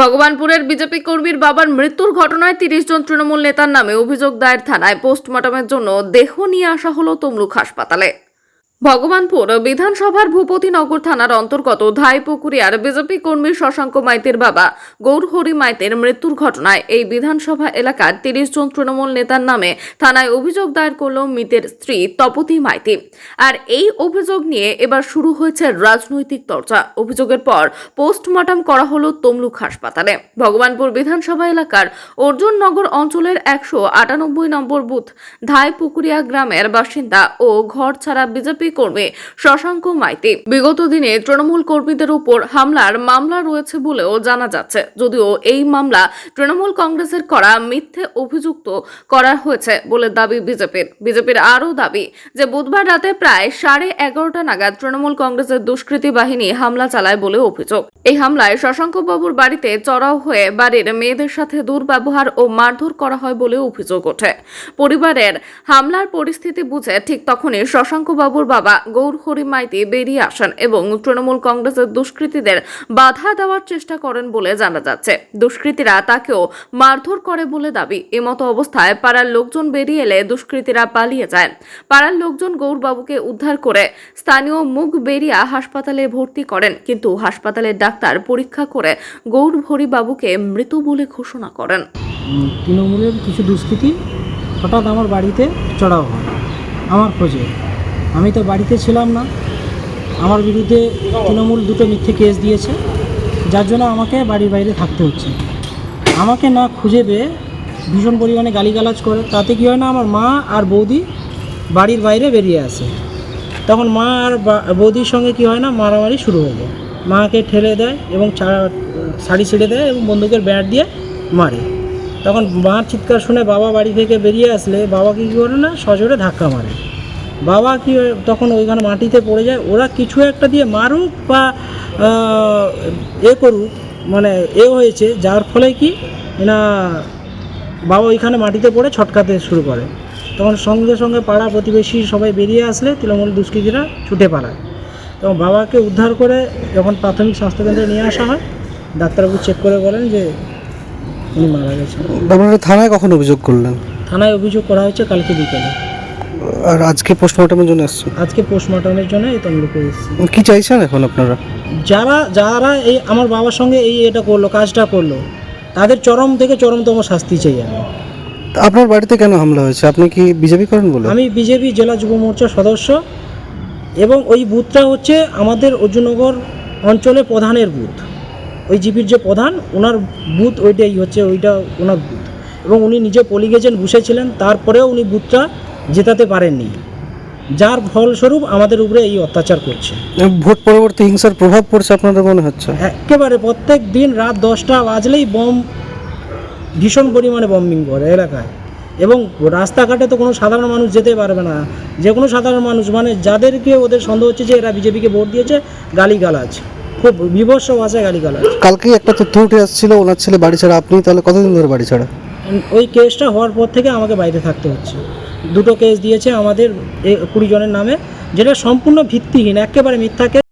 ভগবানপুরের BJP কর্মীর বাবার মৃত্যুর ঘটনায় তিরিশ জন তৃণমূল নেতার নামে অভিযোগ দায়ের থানায় পোস্টমর্টমের জন্য দেহ নিয়ে আসা হলো তমলুক হাসপাতালে। ভগবানপুর বিধানসভার ভূপতিনগর থানার অন্তর্গত ধাইপুকুরিয়ার বিজেপি কর্মী শশাঙ্ক মাইতের বাবা গৌরহরি মাইতের মৃত্যুর ঘটনায় এই বিধানসভা এলাকার তিরিশ জন তৃণমূল নেতার নামে থানায় অভিযোগ দায়ের করল মৃতের স্ত্রী তপতি মাইতি। আর এই অভিযোগ নিয়ে এবার শুরু হয়েছে রাজনৈতিক চর্চা। অভিযোগের পর পোস্টমর্টম করা হলো তমলুক হাসপাতালে। ভগবানপুর বিধানসভা এলাকার অর্জুননগর অঞ্চলের একশো আটানব্বই নম্বর বুথ ধাইপুকুরিয়া গ্রামের বাসিন্দা ও ঘর ছাড়া বিজেপি কর্মী শশাঙ্ক মাইতি। বিগত দিনে তৃণমূল কর্মীদের উপর হামলার মামলা রয়েছে বলেও জানা যাচ্ছে। যদিও এই মামলা তৃণমূল কংগ্রেসের করা মিথ্যে অভিযুক্ত করা হয়েছে বলে দাবি বিজেপির। বিজেপির আরও দাবি যে বুধবার রাতে প্রায় সাড়ে এগারোটা নাগাদ তৃণমূল কংগ্রেসের দুষ্কৃতী বাহিনী হামলা চালায় বলে অভিযোগ। এই হামলায় শশাঙ্ক বাবুর বাড়িতে চড়াও হয়ে বাড়ির মেয়েদের সাথে দুর্ব্যবহার ও মারধর করা হয় বলে অভিযোগ ওঠে। পরিবারের হামলার পরিস্থিতি বুঝে ঠিক তখনই শশাঙ্ক বাবুর বাবা গৌর হরি মাইতি বেরিয়ে আসেন এবং তৃণমূল কংগ্রেসের দুষ্কৃতীদের বাধা দেওয়ার চেষ্টা করেন বলে জানা যাচ্ছে। দুষ্কৃতীরা তাকেও মারধর করে বলে দাবি। এমতো অবস্থায় পাড়ার লোকজন বেরিয়ে এলে দুষ্কৃতীরা পালিয়ে যায়। পাড়ার লোকজন গৌরবাবুকে উদ্ধার করে স্থানীয় মুখ বেরিয়া হাসপাতালে ভর্তি করেন। কিন্তু হাসপাতালের ডাক্তার পরীক্ষা করে গৌর হরি বাবুকে মৃত বলে ঘোষণা করেন। তৃণমূলের কিছু দুষ্কৃতী হঠাৎ আমার বাড়িতে চড়াও হয়। আমার খোঁজে। আমি তো বাড়িতে ছিলাম না। আমার বিরুদ্ধে তৃণমূল দুটো মিথ্যে কেস দিয়েছে, যার জন্য আমাকে বাড়ির বাইরে থাকতে হচ্ছে। আমাকে না খুঁজে পেয়ে ভীষণ পরিমাণে গালিগালাজ করে, তাতে কী হয় না আমার মা আর বৌদি বাড়ির বাইরে বেরিয়ে আসে। তখন মা আর বৌদির সঙ্গে কী হয় না, মারামারি শুরু হয়ে যায়। মাকে ঠেলে দেয় এবং শাড়ি ছেড়ে দেয় এবং বন্দুকের ব্যাট দিয়ে মারে। তখন মার চিৎকার শুনে বাবা বাড়ি থেকে বেরিয়ে আসলে বাবাকে কী করে না সজোরে ধাক্কা মারে। বাবা কি তখন ওইখানে মাটিতে পড়ে যায় ওরা কিছু একটা দিয়ে মারুক বা এ করুক মানে এ হয়েছে যার ফলে কি না বাবা ওইখানে মাটিতে পড়ে ছটকাতে শুরু করে। তখন সঙ্গে সঙ্গে পাড়া প্রতিবেশী সবাই বেরিয়ে আসলে তৃণমূল দুষ্কৃতীরা ছুটে পালায়। তখন বাবাকে উদ্ধার করে যখন প্রাথমিক স্বাস্থ্যকেন্দ্রে নিয়ে আসা হয় ডাক্তারবাবু চেক করে বলেন যে উনি মারা গেছেন। আপনারা থানায় কখন অভিযোগ করলেন? থানায় অভিযোগ করা হয়েছে কালকে বিকেলে। আর আজকে পোস্টমর্টমের জন্য আসছেন আজকে পোস্টমর্টমের জন্য এই তমলুকে এসেছি। কি চাইছেন এখন আপনারা? যারা যারা এই আমার বাবার সঙ্গে এই এটা করল কাজটা করল তাদের চরম থেকে চরমতম শাস্তি চাই আমি। আপনার বাড়িতে কেন হামলা হয়েছে? আপনি কি বিজেপি করেন বলে? আমি বিজেপি জেলা যুব মোর্চার সদস্য এবং ওই বুথটা হচ্ছে আমাদের অর্জুনগর অঞ্চলে প্রধানের বুথ। ওই জিপির যে প্রধান ওনার বুথ ওইটাই হচ্ছে ওইটা ওনার বুথ। এবং উনি নিজে পলিং এজেন্ট বসেছিলেন তারপরেও উনি বুথটা জেতাতে পারেননি। যার ফলস্বরূপ আমাদের উপরে এই অত্যাচার করছে। ভোট পরবর্তী হিংসার প্রভাব পড়ছে আপনাদের মনে হচ্ছে? একেবারে প্রত্যেক দিন রাত দশটা বাজলেই বম ভীষণ পরিমাণে বম্বিং করে এলাকায়। এবং রাস্তাঘাটে তো কোনো সাধারণ মানুষ যেতে পারবে না। যে কোনো সাধারণ মানুষ মানে যাদেরকে ওদের সন্দেহ হচ্ছে যে এরা বিজেপিকে ভোট দিয়েছে গালিগালাজ। খুব বিভৎস ভাষায় গালিগালাজ। কালকেই একটা তথ্য উঠে আসছিল ওনার ছেলে বাড়ি ছাড়া। আপনি তাহলে কতদিন ধরে বাড়ি ছাড়া? ওই কেসটা হওয়ার পর থেকে আমাকে বাইরে থাকতে হচ্ছে। দুটো কেস দিয়েছে আমাদের কুড়ি জনের নামে যেটা সম্পূর্ণ ভিত্তিহীন একেবারে মিথ্যা কেস